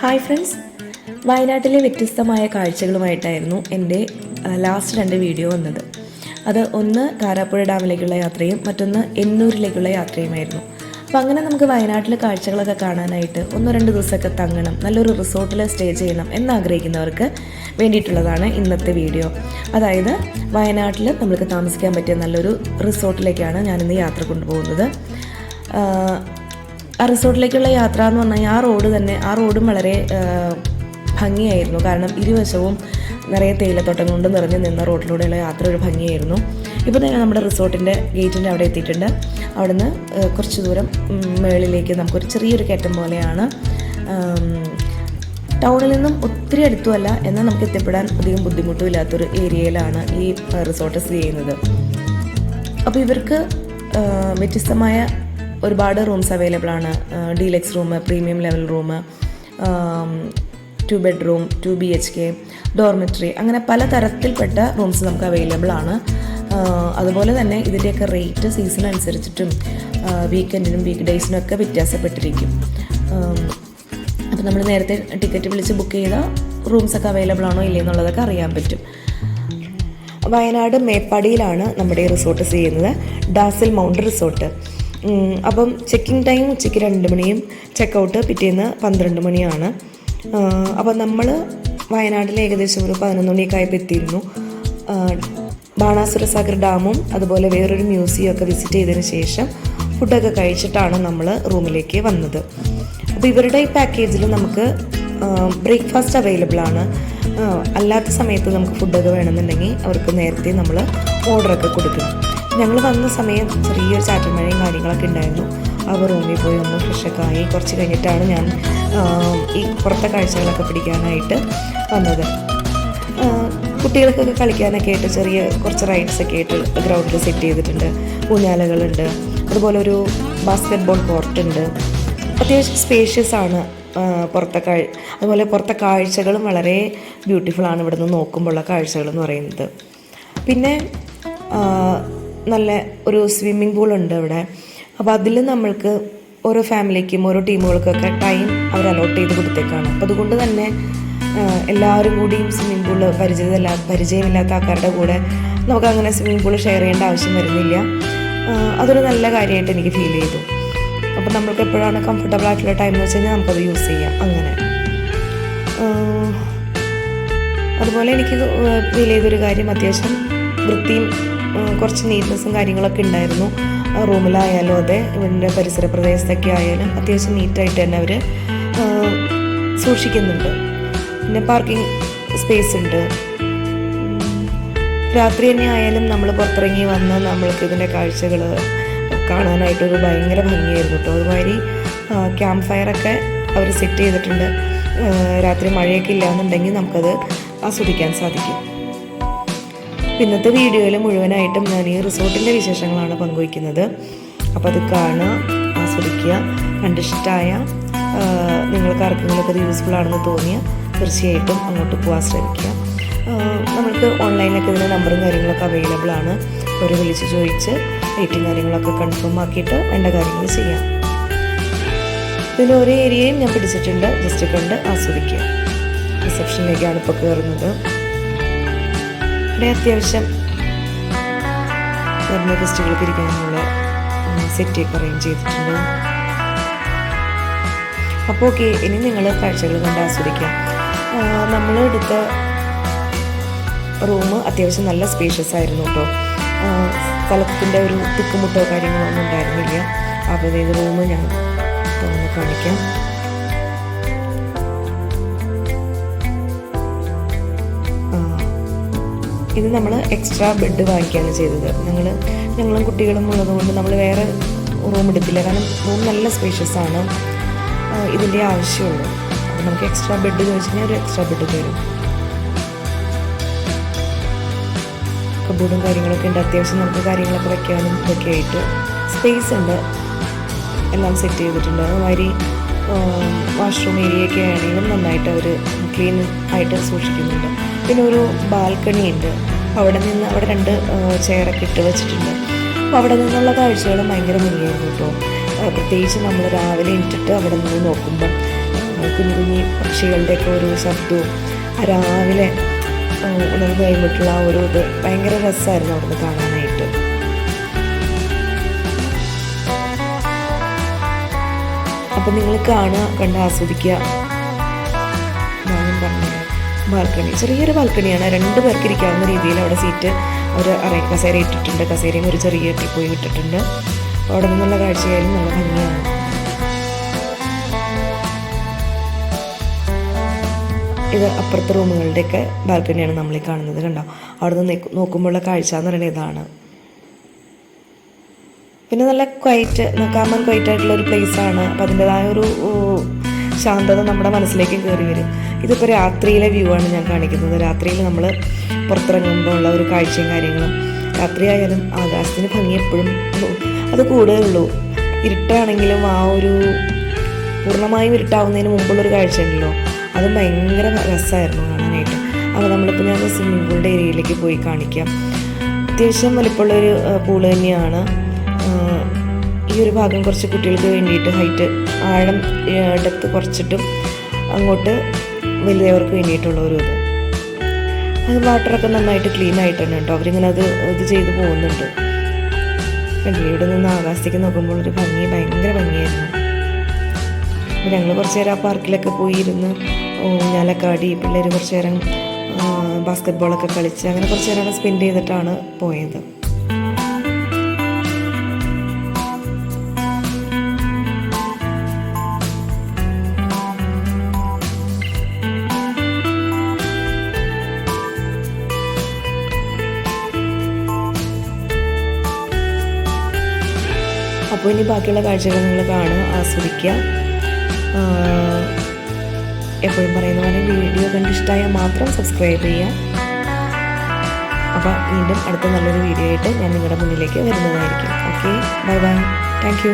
Hi friends വയനാട്ടിലെ വ്യത്യസ്തമായ കാഴ്ചകളുമായിട്ടായിരുന്നു എന്റെ ലാസ്റ്റ് രണ്ട് വീഡിയോ വന്നത്. അത് ഒന്ന് കാരാപ്പുഴ ഡാമിലേക്കുള്ള യാത്രയും മറ്റൊന്ന് എന്നൂരിലേക്കുള്ള യാത്രയുമായിരുന്നു. അപ്പോൾ അങ്ങനെ നമുക്ക് വയനാട്ടിലെ കാഴ്ചകളൊക്കെ കാണാനായിട്ട് ഒന്നോ രണ്ട് ദിവസമൊക്കെ തങ്ങണം നല്ലൊരു റിസോർട്ടിൽ സ്റ്റേ ചെയ്യണം എന്നാഗ്രഹിക്കുന്നവർക്ക് വേണ്ടിയിട്ടുള്ളതാണ് ഇന്നത്തെ വീഡിയോ അതായത് വയനാട്ടിൽ നമ്മൾക്ക് താമസിക്കാൻ പറ്റിയ നല്ലൊരു റിസോർട്ടിലേക്കാണ് ഞാനിന്ന് യാത്ര കൊണ്ടുപോകുന്നത്. ആ റിസോർട്ടിലേക്കുള്ള യാത്ര എന്ന് പറഞ്ഞാൽ ആ റോഡ് തന്നെ ആ റോഡും വളരെ ഭംഗിയായിരുന്നു. കാരണം ഇരുവശവും നിറയെ തേയിലത്തോട്ടം കൊണ്ട് നിറഞ്ഞു നിന്ന റോഡിലൂടെയുള്ള യാത്ര ഒരു ഭംഗിയായിരുന്നു. ഇപ്പോൾ തന്നെ നമ്മുടെ റിസോർട്ടിന്റെ ഗേറ്റിന്റെ അവിടെ എത്തിയിട്ടുണ്ട്. അവിടുന്ന് കുറച്ച് ദൂരം മേളിലേക്ക് നമുക്കൊരു ചെറിയൊരു കയറ്റം പോലെയാണ്. ടൗണിൽ നിന്നും ഒത്തിരി അടുത്തുമല്ല എന്നാൽ നമുക്ക് എത്തിപ്പെടാൻ അധികം ബുദ്ധിമുട്ടുമില്ലാത്തൊരു ഏരിയയിലാണ് ഈ റിസോർട്ട് സ്ഥിതി ചെയ്യുന്നത്. അപ്പോൾ ഇവർക്ക് വ്യത്യസ്തമായ ഒരുപാട് റൂംസ് അവൈലബിൾ ആണ്. Deluxe room premium level room two bedroom two B H K dormitory അങ്ങനെ പല തരത്തിൽപ്പെട്ട റൂംസ് നമുക്ക് അവൈലബിൾ ആണ്. അതുപോലെ തന്നെ ഇതിന്റെയൊക്കെ റേറ്റ് സീസൺ അനുസരിച്ചിട്ടും വീക്കെൻഡിനും വീക്ക് ഡേയ്സിനും ഒക്കെ വ്യത്യാസപ്പെട്ടിരിക്കും. അപ്പോൾ നമ്മൾ നേരത്തെ ടിക്കറ്റ് വിളിച്ച് ബുക്ക് ചെയ്ത റൂംസൊക്കെ അവൈലബിൾ ആണോ ഇല്ലേ എന്നുള്ളതൊക്കെ അറിയാൻ പറ്റും. വയനാട് മേപ്പാടിയിലാണ് നമ്മുടെ ഈ റിസോർട്ട് ചെയ്യുന്നത്. Dazzle mount resort. അപ്പം ചെക്കിംഗ് ടൈം ഉച്ചയ്ക്ക് രണ്ട് മണിയും ചെക്കൗട്ട് പിറ്റേന്ന് പന്ത്രണ്ട് മണിയാണ്. അപ്പം നമ്മൾ വയനാട്ടിൽ ഏകദേശം ഒരു പതിനൊന്ന് മണിയൊക്കെ ആയപ്പോൾ എത്തിയിരുന്നു. ബാണാസുര സാഗർ ഡാമും അതുപോലെ വേറൊരു മ്യൂസിയം ഒക്കെ വിസിറ്റ് ചെയ്തതിന് ശേഷം ഫുഡൊക്കെ കഴിച്ചിട്ടാണ് നമ്മൾ റൂമിലേക്ക് വന്നത്. അപ്പോൾ ഇവരുടെ ഈ പാക്കേജിൽ നമുക്ക് ബ്രേക്ക്ഫാസ്റ്റ് അവൈലബിൾ ആണ്. അല്ലാത്ത സമയത്ത് നമുക്ക് ഫുഡൊക്കെ വേണമെന്നുണ്ടെങ്കിൽ അവർക്ക് നേരത്തെ നമ്മൾ ഓർഡറൊക്കെ കൊടുക്കണം. ഞങ്ങൾ വന്ന സമയം ചെറിയൊരു ചാറ്റൽ മഴയും കാര്യങ്ങളൊക്കെ ഉണ്ടായിരുന്നു. അവർ റൂമിൽ പോയി ഒന്ന് ഫ്രഷൊക്കെ ആയി. കുറച്ച് കഴിഞ്ഞിട്ടാണ് ഞാൻ ഈ പുറത്തെ കാഴ്ചകളൊക്കെ പിടിക്കാനായിട്ട് വന്നത്. കുട്ടികൾക്കൊക്കെ കളിക്കാനൊക്കെ ആയിട്ട് ചെറിയ കുറച്ച് റൈഡ്സ് ഒക്കെ ആയിട്ട് ഗ്രൗണ്ടിൽ സെറ്റ് ചെയ്തിട്ടുണ്ട്. ഊഞ്ഞാലകളുണ്ട്. അതുപോലെ ഒരു ബാസ്കറ്റ് ബോൾ കോർട്ടുണ്ട് അത്യാവശ്യം സ്പേഷ്യസ് ആണ് പുറത്തെ കാഴ് അതുപോലെ പുറത്തെ കാഴ്ചകളും വളരെ ബ്യൂട്ടിഫുൾ ആണ് ഇവിടെ നിന്ന് നോക്കുമ്പോഴുള്ള കാഴ്ചകൾ എന്ന് പറയുന്നത്. പിന്നെ നല്ല ഒരു സ്വിമ്മിംഗ് ഉണ്ട് ഇവിടെ അപ്പോൾ അതിൽ നമ്മൾക്ക് ഓരോ ഫാമിലിക്കും ഓരോ ടീമുകൾക്കൊക്കെ ടൈം അവർ അലോട്ട് ചെയ്ത് കൊടുത്തേക്കാണ്. അപ്പോൾ അതുകൊണ്ട് തന്നെ എല്ലാവരും കൂടിയും സ്വിമ്മിംഗ് പൂൾ പരിചിതമല്ല പരിചയമില്ലാത്ത ആൾക്കാരുടെ കൂടെ നമുക്ക് അങ്ങനെ സ്വിമ്മിംഗ് പൂൾ ഷെയർ ചെയ്യേണ്ട ആവശ്യം വരുന്നില്ല. അതൊരു നല്ല കാര്യമായിട്ട് എനിക്ക് ഫീൽ ചെയ്തു. അപ്പോൾ നമ്മൾക്ക് എപ്പോഴാണ് കംഫർട്ടബിൾ ആയിട്ടുള്ള ടൈം എന്ന് വെച്ച് കഴിഞ്ഞാൽ നമുക്കത് യൂസ് ചെയ്യാം. അങ്ങനെ. അതുപോലെ എനിക്ക് ഫീൽ ചെയ്തൊരു കാര്യം അത്യാവശ്യം വൃത്തിയും കുറച്ച് നീറ്റ്നസ്സും കാര്യങ്ങളൊക്കെ ഉണ്ടായിരുന്നു. റൂമിലായാലും അതെ ഇവരുടെ പരിസര പ്രദേശത്തൊക്കെ ആയാലും അത്യാവശ്യം നീറ്റായിട്ട് തന്നെ അവർ സൂക്ഷിക്കുന്നുണ്ട്. പിന്നെ പാർക്കിംഗ് സ്പേസ് ഉണ്ട്. രാത്രി തന്നെ ആയാലും നമ്മൾ പുറത്തിറങ്ങി വന്ന് നമ്മൾക്ക് ഇതിന്റെ കാഴ്ചകൾ കാണാനായിട്ടൊരു ഭയങ്കര ഭംഗിയായിരുന്നു കേട്ടോ. അതുമാതിരി ക്യാമ്പ് ഫയറൊക്കെ അവർ സെറ്റ് ചെയ്തിട്ടുണ്ട്. രാത്രി മഴയൊക്കെ ഇല്ല എന്നുണ്ടെങ്കിൽ നമുക്കത് ആസ്വദിക്കാൻ സാധിക്കും. ഇന്നത്തെ വീഡിയോയിൽ മുഴുവനായിട്ടും ഞാൻ ഈ റിസോർട്ടിന്റെ വിശേഷങ്ങളാണ് പങ്കുവയ്ക്കുന്നത്. അപ്പോൾ അത് കാണുക ആസ്വദിക്കുക കണ്ടിഷ്ടമായ ആ, നിങ്ങൾക്ക് ആർക്കെങ്കിലുമൊക്കെ അത് യൂസ്ഫുൾ ആണെന്ന് തോന്നിയ തീർച്ചയായിട്ടും അങ്ങോട്ട് പോകാൻ ശ്രമിക്കുക. നമുക്ക് ഓൺലൈനിലൊക്കെ ഇതിന്റെ നമ്പറും കാര്യങ്ങളൊക്കെ അവൈലബിൾ ആണ്. ഒരു വിളിച്ച് ചോദിച്ച് റേറ്റും കാര്യങ്ങളൊക്കെ കൺഫേം ആക്കിയിട്ട് വേണ്ട കാര്യങ്ങൾ ചെയ്യാം. ഇതിൽ ഓരോ ഏരിയയും ഞാൻ പിടിച്ചിട്ടുണ്ട്. ജസ്റ്റ് കണ്ട് ആസ്വദിക്കുക. റിസപ്ഷനിലേക്കാണ് ഇപ്പോൾ കയറുന്നത്. ഇവിടെ അത്യാവശ്യം വരുന്ന ഗസ്റ്റുകൾക്ക് ഇരിക്കാനുള്ള സെറ്റൊക്കെ അറേഞ്ച് ചെയ്തിട്ടുണ്ട്. അപ്പോൾ ഓക്കെ ഇനി നിങ്ങൾ കാഴ്ചകൾ കണ്ട് ആസ്വദിക്കാം. നമ്മൾ എടുത്ത റൂം അത്യാവശ്യം നല്ല സ്പേഷ്യസ് ആയിരുന്നു കേട്ടോ സ്ഥലത്തിന്റെ ഒരു തിക്കുമുട്ടോ കാര്യങ്ങളോ ഒന്നും ഉണ്ടായിരുന്നില്ല അപ്പോൾ ഇത് റൂം ഞാൻ തുറന്ന് കാണിക്കാം. ഇത് നമ്മൾ എക്സ്ട്രാ ബെഡ് വാങ്ങിക്കുകയാണ് ചെയ്തത്. ഞങ്ങൾ ഞങ്ങളും കുട്ടികളും ഉള്ളതുകൊണ്ട് നമ്മൾ വേറെ റൂം എടുത്തില്ല. കാരണം റൂം നല്ല സ്പേഷ്യസ് ആണ്. ഇതിന്റെ ആവശ്യമുള്ളൂ. അപ്പോൾ നമുക്ക് എക്സ്ട്രാ ബെഡ് ചോദിച്ചു കഴിഞ്ഞാൽ ഒരു എക്സ്ട്രാ ബെഡ് തരും കബോർഡും കാര്യങ്ങളൊക്കെ ഉണ്ട്. അത്യാവശ്യം നമുക്ക് കാര്യങ്ങളൊക്കെ വയ്ക്കാനും ഇതൊക്കെ ആയിട്ട് സ്പേസ് ഉണ്ട്. എല്ലാം സെറ്റ് ചെയ്തിട്ടുണ്ട്. അതുമാതിരി വാഷ്റൂം ഏരിയയൊക്കെ ആണെങ്കിലും നന്നായിട്ട് അവർ ക്ലീൻ ആയിട്ട് സൂക്ഷിക്കുന്നുണ്ട്. പിന്നെ ഒരു ബാൽക്കണി ഉണ്ട്. അവിടെ നിന്ന് അവിടെ രണ്ട് ചെയറൊക്കെ ഇട്ട് വെച്ചിട്ടുണ്ട്. അപ്പോൾ അവിടെ നിന്നുള്ള കാഴ്ചകൾ ഭയങ്കര ഭംഗിയായിരുന്നു കേട്ടോ. പ്രത്യേകിച്ച് നമ്മൾ രാവിലെ ഇട്ടിട്ട് അവിടെ നിന്ന് നോക്കുമ്പം കുഞ്ഞു കുഞ്ഞു പക്ഷികളുടെയൊക്കെ ഒരു ശബ്ദവും രാവിലെ ഉണർന്നു കഴിയുമ്പോഴുള്ള ആ ഒരു ഇത് ഭയങ്കര രസമായിരുന്നു അവിടുന്ന് കാണാനായിട്ട്. അപ്പം നിങ്ങൾ കാണുക കണ്ട് ആസ്വദിക്കുക. ബാൽക്കണി. ചെറിയൊരു ബാൽക്കണിയാണ്. രണ്ട് പേർക്ക് ഇരിക്കാവുന്ന രീതിയിൽ അവിടെ സീറ്റ് ഒരു അറേ കസേര ഇട്ടിട്ടുണ്ട്. കസേരയും ഒരു ചെറിയ ടിപ്പോയും ഇട്ടിട്ടുണ്ട്. അവിടെ നിന്നുള്ള കാഴ്ചയായാലും നല്ല ഭംഗിയാണ്. ഇത് അപ്പുറത്തെ റൂമുകളുടെയൊക്കെ ബാൽക്കണിയാണ് നമ്മൾ ഈ കാണുന്നത് കണ്ടോ? അവിടെ നിന്ന് നോക്കുമ്പോഴുള്ള കാഴ്ച എന്ന് പറയുന്നത് ഇതാണ്. പിന്നെ നല്ല ക്വൈറ്റ് കാമൻ ക്വൈറ്റ് ആയിട്ടുള്ള ഒരു പ്ലേസ് ആണ്. അപ്പം അതിന്റെതായ ഒരു ശാന്തത നമ്മുടെ മനസ്സിലേക്ക് കയറി വരും. ഇതിപ്പോൾ രാത്രിയിലെ വ്യൂ ആണ് ഞാൻ കാണിക്കുന്നത്. രാത്രിയിൽ നമ്മൾ പുറത്തിറങ്ങുമ്പോൾ ഉള്ള ഒരു കാഴ്ചയും കാര്യങ്ങളും. രാത്രിയായാലും ആകാശത്തിന് ഭംഗി എപ്പോഴും അത് കൂടുതലുള്ളൂ ഇരുട്ടാണെങ്കിലും ആ ഒരു പൂർണമായും ഇരുട്ടാവുന്നതിന് മുമ്പുള്ളൊരു കാഴ്ച ഉണ്ടല്ലോ. അത് ഭയങ്കര രസമായിരുന്നു കാണാനായിട്ട്. അപ്പോൾ നമ്മളിപ്പോൾ ഞാൻ സ്വിമ്മിംഗ് പൂളിന്റെ ഏരിയയിലേക്ക് പോയി കാണിക്കാം. അത്യാവശ്യം വലിപ്പമുള്ളൊരു പൂൾ തന്നെയാണ്. ഈ ഒരു ഭാഗം കുറച്ച് കുട്ടികൾക്ക് വേണ്ടിയിട്ട് ഹൈറ്റ് ആഴം ഡെപ്ത് കുറച്ചിട്ടും അങ്ങോട്ട് വലിയവർക്ക് വേണ്ടിയിട്ടുള്ള ഒരു ഇത്. അത് വാട്ടറൊക്കെ നന്നായിട്ട് ക്ലീൻ ആയിട്ടുണ്ട് കേട്ടോ. അവരിങ്ങനെ അത് ഇത് ചെയ്ത് പോകുന്നുണ്ട്. കണ്ടില്ലേ? ഇവിടെ നിന്ന് ആകാശത്തേക്ക് നോക്കുമ്പോൾ ഒരു ഭംഗി ഭയങ്കര ഭംഗിയായിരുന്നു. അപ്പോൾ ഞങ്ങൾ കുറച്ച് നേരം ആ പാർക്കിലൊക്കെ പോയിരുന്ന് ഊഞ്ഞാലക്കാടി പിള്ളേർ കുറച്ച് നേരം ബാസ്ക്കറ്റ് ബോളൊക്കെ കളിച്ച് അങ്ങനെ കുറച്ച് നേരം സ്പെൻഡ് ചെയ്തിട്ടാണ് പോയത്. ഇനി ബാക്കിയുള്ള കാഴ്ചകൾ നിങ്ങൾ കാണുക ആസ്വദിക്കുക എപ്പോഴും പറയുന്ന പോലെ വീഡിയോ കണ്ട് ഇഷ്ടമായാൽ മാത്രം സബ്സ്ക്രൈബ് ചെയ്യുക. അപ്പോൾ വീണ്ടും അടുത്ത നല്ലൊരു വീഡിയോ ആയിട്ട് ഞാൻ നിങ്ങളുടെ മുന്നിലേക്ക് വരുന്നതായിരിക്കും. Okay bye bye thank